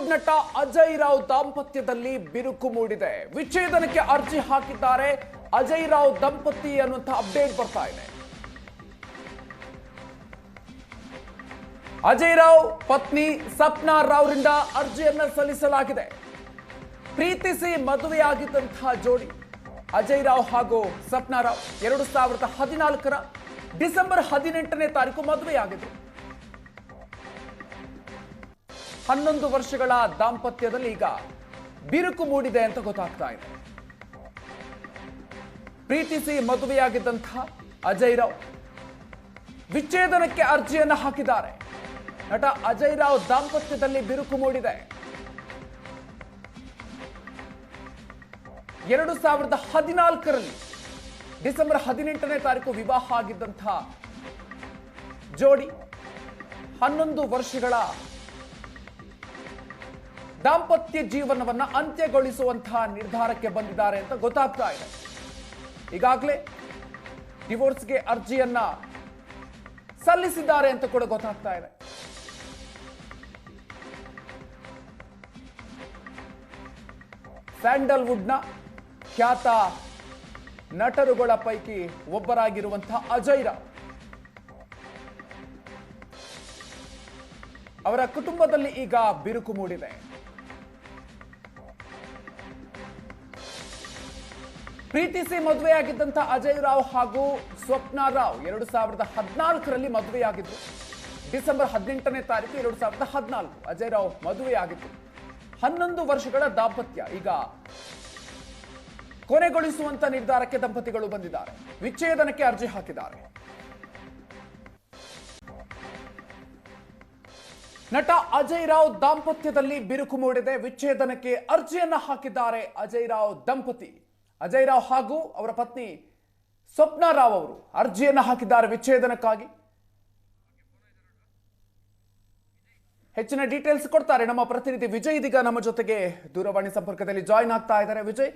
Sandalwood ನಟ ಅಜಯ್ ರಾವ್ ದಾಂಪತ್ಯದಲ್ಲಿ ಬಿರುಕು ಮೂಡಿದೆ. ವಿಚ್ಛೇದನಕ್ಕೆ ಅರ್ಜಿ ಹಾಕಿದ್ದಾರೆ. ಅಜಯ್ ರಾವ್ ದಂಪತಿ ಅನ್ನುವಂಥ ಅಪ್ಡೇಟ್ ಬರ್ತಾ ಇದೆ. ಅಜಯ್ ರಾವ್ ಪತ್ನಿ ಸಪ್ನಾ ರಾವ್ರಿಂದ ಅರ್ಜಿಯನ್ನ ಸಲ್ಲಿಸಲಾಗಿದೆ. ಪ್ರೀತಿಸಿ ಮದುವೆಯಾಗಿದ್ದಂತಹ ಜೋಡಿ ಅಜಯ್ ರಾವ್ ಹಾಗೂ ಸಪ್ನಾ ರಾವ್ ಎರಡು ಸಾವಿರದ ಹದಿನಾಲ್ಕರ ಡಿಸೆಂಬರ್ ಹದಿನೆಂಟನೇ ತಾರೀಕು ಮದುವೆಯಾಗಿದ್ರು. ಹನ್ನೊಂದು ವರ್ಷಗಳ ದಾಂಪತ್ಯದಲ್ಲಿ ಈಗ ಬಿರುಕು ಮೂಡಿದೆ ಅಂತ ಗೊತ್ತಾಗ್ತಾ ಇದೆ. ಪ್ರೀತಿಸಿ ಮದುವೆಯಾಗಿದ್ದಂತಹ ಅಜಯ್ ರಾವ್ ವಿಚ್ಛೇದನಕ್ಕೆ ಅರ್ಜಿಯನ್ನು ಹಾಕಿದ್ದಾರೆ. ನಟ ಅಜಯ್ ರಾವ್ ದಾಂಪತ್ಯದಲ್ಲಿ ಬಿರುಕು ಮೂಡಿದೆ. ಎರಡು ಸಾವಿರದ ಹದಿನಾಲ್ಕರಲ್ಲಿ ಡಿಸೆಂಬರ್ ಹದಿನೆಂಟನೇ ತಾರೀಕು ವಿವಾಹ ಆಗಿದ್ದಂತಹ ಜೋಡಿ ಹನ್ನೊಂದು ವರ್ಷಗಳ ದಾಂಪತ್ಯ ಜೀವನವನ್ನ ಅಂತ್ಯಗೊಳಿಸುವಂತಹ ನಿರ್ಧಾರಕ್ಕೆ ಬಂದಿದ್ದಾರೆ ಅಂತ ಗೊತ್ತಾಗ್ತಾ ಇದೆ. ಈಗಾಗಲೇ ಡಿವೋರ್ಸ್ಗೆ ಅರ್ಜಿಯನ್ನ ಸಲ್ಲಿಸಿದ್ದಾರೆ ಅಂತ ಕೂಡ ಗೊತ್ತಾಗ್ತಾ ಇದೆ. ಸ್ಯಾಂಡಲ್ವುಡ್ನ ಖ್ಯಾತ ನಟರುಗಳ ಪೈಕಿ ಒಬ್ಬರಾಗಿರುವಂತಹ ಅಜಯ್ ಅವರ ಕುಟುಂಬದಲ್ಲಿ ಈಗ ಬಿರುಕು ಮೂಡಿದೆ. ಪ್ರೀತಿಸಿ ಮದುವೆಯಾಗಿದ್ದಂಥ ಅಜಯ್ ರಾವ್ ಹಾಗೂ ಸ್ವಪ್ನ ರಾವ್ ಎರಡು ಸಾವಿರದ ಹದಿನಾಲ್ಕರಲ್ಲಿ ಮದುವೆಯಾಗಿದ್ದರು ಡಿಸೆಂಬರ್ ಹದಿನೆಂಟನೇ ತಾರೀಕು ಎರಡು ಸಾವಿರದ ಹದಿನಾಲ್ಕು ಅಜಯ್ ರಾವ್ ಮದುವೆಯಾಗಿತ್ತು ಹನ್ನೊಂದು ವರ್ಷಗಳ ದಾಂಪತ್ಯ. ಈಗ ಕೊನೆಗೊಳಿಸುವಂತ ನಿರ್ಧಾರಕ್ಕೆ ದಂಪತಿಗಳು ಬಂದಿದ್ದಾರೆ. ವಿಚ್ಛೇದನಕ್ಕೆ ಅರ್ಜಿ ಹಾಕಿದ್ದಾರೆ. ನಟ ಅಜಯ್ ರಾವ್ ದಾಂಪತ್ಯದಲ್ಲಿ ಬಿರುಕು ಮೂಡಿದೆ. ವಿಚ್ಛೇದನಕ್ಕೆ ಅರ್ಜಿಯನ್ನ ಹಾಕಿದ್ದಾರೆ ಅಜಯ್ ರಾವ್ ದಂಪತಿ. ಅಜಯ್ ರಾವ್ ಹಾಗೂ ಅವರ ಪತ್ನಿ ಸ್ವಪ್ನ ರಾವ್ ಅವರು ಅರ್ಜಿಯನ್ನು ಹಾಕಿದ್ದಾರೆ ವಿಚ್ಛೇದನಕ್ಕಾಗಿ. ಹೆಚ್ಚಿನ ಡೀಟೇಲ್ಸ್ ಕೊಡ್ತಾರೆ ನಮ್ಮ ಪ್ರತಿನಿಧಿ ವಿಜಯ್ ಇದೀಗ ನಮ್ಮ ಜೊತೆಗೆ ದೂರವಾಣಿ ಸಂಪರ್ಕದಲ್ಲಿ ಜಾಯಿನ್ ಆಗ್ತಾ ಇದ್ದಾರೆ. ವಿಜಯ್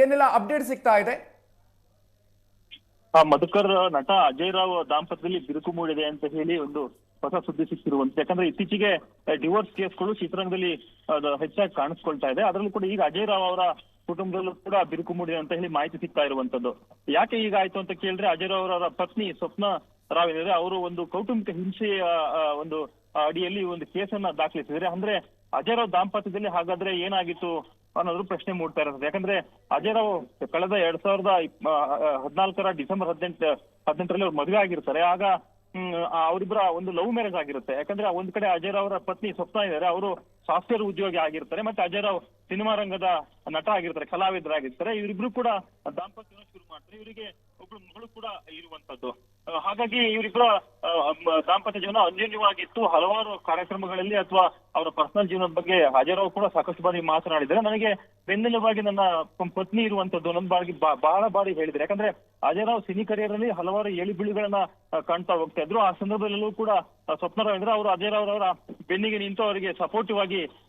ಏನೆಲ್ಲ ಅಪ್ಡೇಟ್ ಸಿಗ್ತಾ ಇದೆ? ಮಧುಕರ್, ನಟ ಅಜಯ್ ರಾವ್ ದಾಂಪತ್ಯದಲ್ಲಿ ಬಿರುಕು ಮೂಡಿದೆ ಅಂತ ಹೇಳಿ ಒಂದು ಹೊಸ ಸುದ್ದಿ ಸಿಕ್ತಿರುವಂತೆ ಯಾಕಂದ್ರೆ ಇತ್ತೀಚೆಗೆ ಡಿವೋರ್ಸ್ ಕೇಸ್ಗಳು ಚಿತ್ರರಂಗದಲ್ಲಿ ಹೆಚ್ಚಾಗಿ ಕಾಣಿಸ್ಕೊಳ್ತಾ ಇದೆ. ಅದರಲ್ಲೂ ಕೂಡ ಈಗ ಅಜಯ್ ರಾವ್ ಅವರ ಕುಟುಂಬದಲ್ಲೂ ಕೂಡ ಬಿರುಕು ಮೂಡಿದೆ ಅಂತ ಹೇಳಿ ಮಾಹಿತಿ ಸಿಗ್ತಾ ಇರುವಂತದ್ದು. ಯಾಕೆ ಈಗ ಆಯ್ತು ಅಂತ ಕೇಳಿದ್ರೆ ಅಜಯ್ ಅವರ ಪತ್ನಿ ಸ್ವಪ್ನ ರಾವ್ ಏನಿದೆ ಅವರು ಒಂದು ಕೌಟುಂಬಿಕ ಹಿಂಸೆಯ ಒಂದು ಅಡಿಯಲ್ಲಿ ಒಂದು ಕೇಸನ್ನ ದಾಖಲಿಸಿದ್ರೆ ಅಂದ್ರೆ ಅಜಯ್ ರಾವ್ ದಾಂಪತ್ಯದಲ್ಲಿ ಹಾಗಾದ್ರೆ ಏನಾಗಿತ್ತು ಅನ್ನೋದು ಪ್ರಶ್ನೆ ಮೂಡ್ತಾ ಇರ್ತದೆ. ಯಾಕಂದ್ರೆ ಅಜಯ್ ರಾವ್ ಕಳೆದ ಎರಡ್ ಸಾವಿರದ ಹದಿನಾಲ್ಕರ ಡಿಸೆಂಬರ್ ಹದಿನೆಂಟು, ಹದಿನೆಂಟರಲ್ಲಿ ಅವ್ರು ಮದುವೆ ಆಗಿರ್ತಾರೆ. ಆಗ ಅವರಿಬ್ಬರ ಒಂದು ಲವ್ ಮ್ಯಾರೇಜ್ ಆಗಿರುತ್ತೆ. ಯಾಕಂದ್ರೆ ಒಂದ್ ಕಡೆ ಅಜಯ್ ಅವರ ಪತ್ನಿ ಸ್ವಪ್ನ ಇದ್ದಾರೆ. ಅವರು ಸಾಫ್ಟ್ವೇರ್ ಉದ್ಯೋಗಿ ಆಗಿರ್ತಾರೆ, ಮತ್ತೆ ಅಜಯ್ ರಾವ್ ಸಿನಿಮಾ ರಂಗದ ನಟ ಆಗಿರ್ತಾರೆ, ಕಲಾವಿದರಾಗಿರ್ತಾರೆ, ಇವರಿಬ್ರು ಕೂಡ ದಾಂಪತ್ಯ ಶುರು ಮಾಡ್ತಾರೆ. ಇವರಿಗೆ ಒಬ್ಳು ಮಗಳು ಕೂಡ ಇರುವಂತದ್ದು. ಹಾಗಾಗಿ ಇವರಿಬ್ಬರ ದಾಂಪತ್ಯ ಜೀವನ ಅನ್ಯೋನ್ಯವಾಗಿತ್ತು. ಹಲವಾರು ಕಾರ್ಯಕ್ರಮಗಳಲ್ಲಿ ಅಥವಾ ಅವರ ಪರ್ಸನಲ್ ಜೀವನದ ಬಗ್ಗೆ ಅಜಯ್ ಕೂಡ ಸಾಕಷ್ಟು ಬಾರಿ ಮಾತನಾಡಿದ್ದಾರೆ. ನನಗೆ ಬೆನ್ನೆಲುಬಾಗಿ ನನ್ನ ಪತ್ನಿ ಇರುವಂತದ್ದು ನನ್ನ ಬಾರಿ ಬಹಳ ಬಾರಿ ಹೇಳಿದ್ದಾರೆ. ಯಾಕಂದ್ರೆ ಅಜಯ್ ರಾವ್ ಸಿನಿ ಕರಿಯರ್ ಅಲ್ಲಿ ಹಲವಾರು ಏಳಿಬೀಳುಗಳನ್ನ ಕಾಣ್ತಾ ಹೋಗ್ತಾ ಇದ್ರು. ಆ ಸಂದರ್ಭದಲ್ಲೂ ಕೂಡ ಸ್ವಪ್ನ ಅವರು ಅಜಯ್ ರಾವ್ ಅವರ ಬೆನ್ನಿಗೆ ನಿಂತು ಅವರಿಗೆ ಸಪೋರ್ಟಿವ್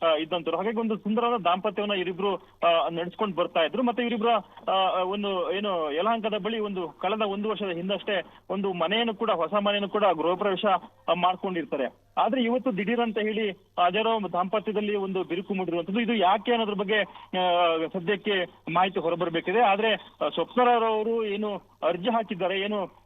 ಆ, ಇದ್ದಂತರು ಹಾಗಾಗಿ ಒಂದು ಸುಂದರವಾದ ದಾಂಪತ್ಯವನ್ನ ಇವರಿಬ್ರು ನಡೆಸ್ಕೊಂಡು ಬರ್ತಾ ಇದ್ರು. ಮತ್ತೆ ಇವರಿಬ್ರ ಒಂದು ಏನು ಯಲಹಂಕದ ಬಳಿ ಒಂದು ಕಳೆದ ಒಂದು ವರ್ಷದ ಹಿಂದಷ್ಟೇ ಒಂದು ಮನೆಯನ್ನು ಕೂಡ ಹೊಸ ಮನೆಯನ್ನು ಕೂಡ ಗೃಹ ಪ್ರವೇಶ ಮಾಡ್ಕೊಂಡಿರ್ತಾರೆ. ಆದ್ರೆ ಇವತ್ತು ದಿಢೀರ್ ಅಂತ ಹೇಳಿ ಅಜಯ್ ದಾಂಪತ್ಯದಲ್ಲಿ ಒಂದು ಬಿರುಕು ಮೂಡಿರುವಂತದ್ದು. ಇದು ಯಾಕೆ ಅನ್ನೋದ್ರ ಬಗ್ಗೆ ಸದ್ಯಕ್ಕೆ ಮಾಹಿತಿ ಹೊರಬರಬೇಕಿದೆ. ಆದ್ರೆ ಸ್ವಪ್ನರವರು ಏನು ಅರ್ಜಿ ಹಾಕಿದ್ದಾರೆ ಏನು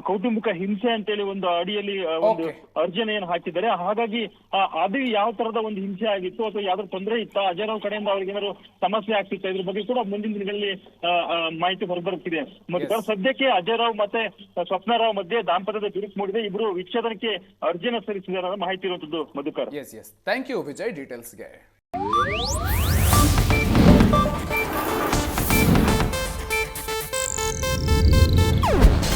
ಕೌಟುಂಬಿಕ ಹಿಂಸೆ ಅಂತೇಳಿ ಒಂದು ಅಡಿಯಲ್ಲಿ ಒಂದು ಅರ್ಜನ ಏನು ಹಾಕಿದ್ದಾರೆ. ಹಾಗಾಗಿ ಆ, ಅದು ಯಾವ ತರದ ಒಂದು ಹಿಂಸೆ ಆಗಿತ್ತು ಅಥವಾ ಯಾವ್ದಾದ್ರು ತೊಂದರೆ ಇತ್ತ? ಅಜರಾವ್ ಕಡೆಯಿಂದ ಅವ್ರಿಗೆ ಏನಾದ್ರು ಸಮಸ್ಯೆ ಆಗ್ತಿತ್ತು? ಇದ್ರ ಬಗ್ಗೆ ಕೂಡ ಮುಂದಿನ ದಿನಗಳಲ್ಲಿ ಮಾಹಿತಿ ಹೊರಬರುತ್ತಿದೆ. ಮತ್ತೆ. ಸದ್ಯಕ್ಕೆ ಅಜಯರಾವ್ ಮತ್ತೆ ಸ್ವಪ್ನರಾವ್ ಮಧ್ಯೆ ದಾಂಪತ್ಯದ ಬಿರುಕು ಮೂಡಿದೆ. ಇಬ್ರು ವಿಚ್ಛೇದನಕ್ಕೆ ಅರ್ಜಿನ ಸಲ್ಲಿಸಿದ್ದಾರೆ ಮಾಹಿತಿ ಇರುವಂತದ್ದು ಮಧುಕರ್. Thank you Vijay. ಡೀಟೇಲ್ಸ್ಗೆ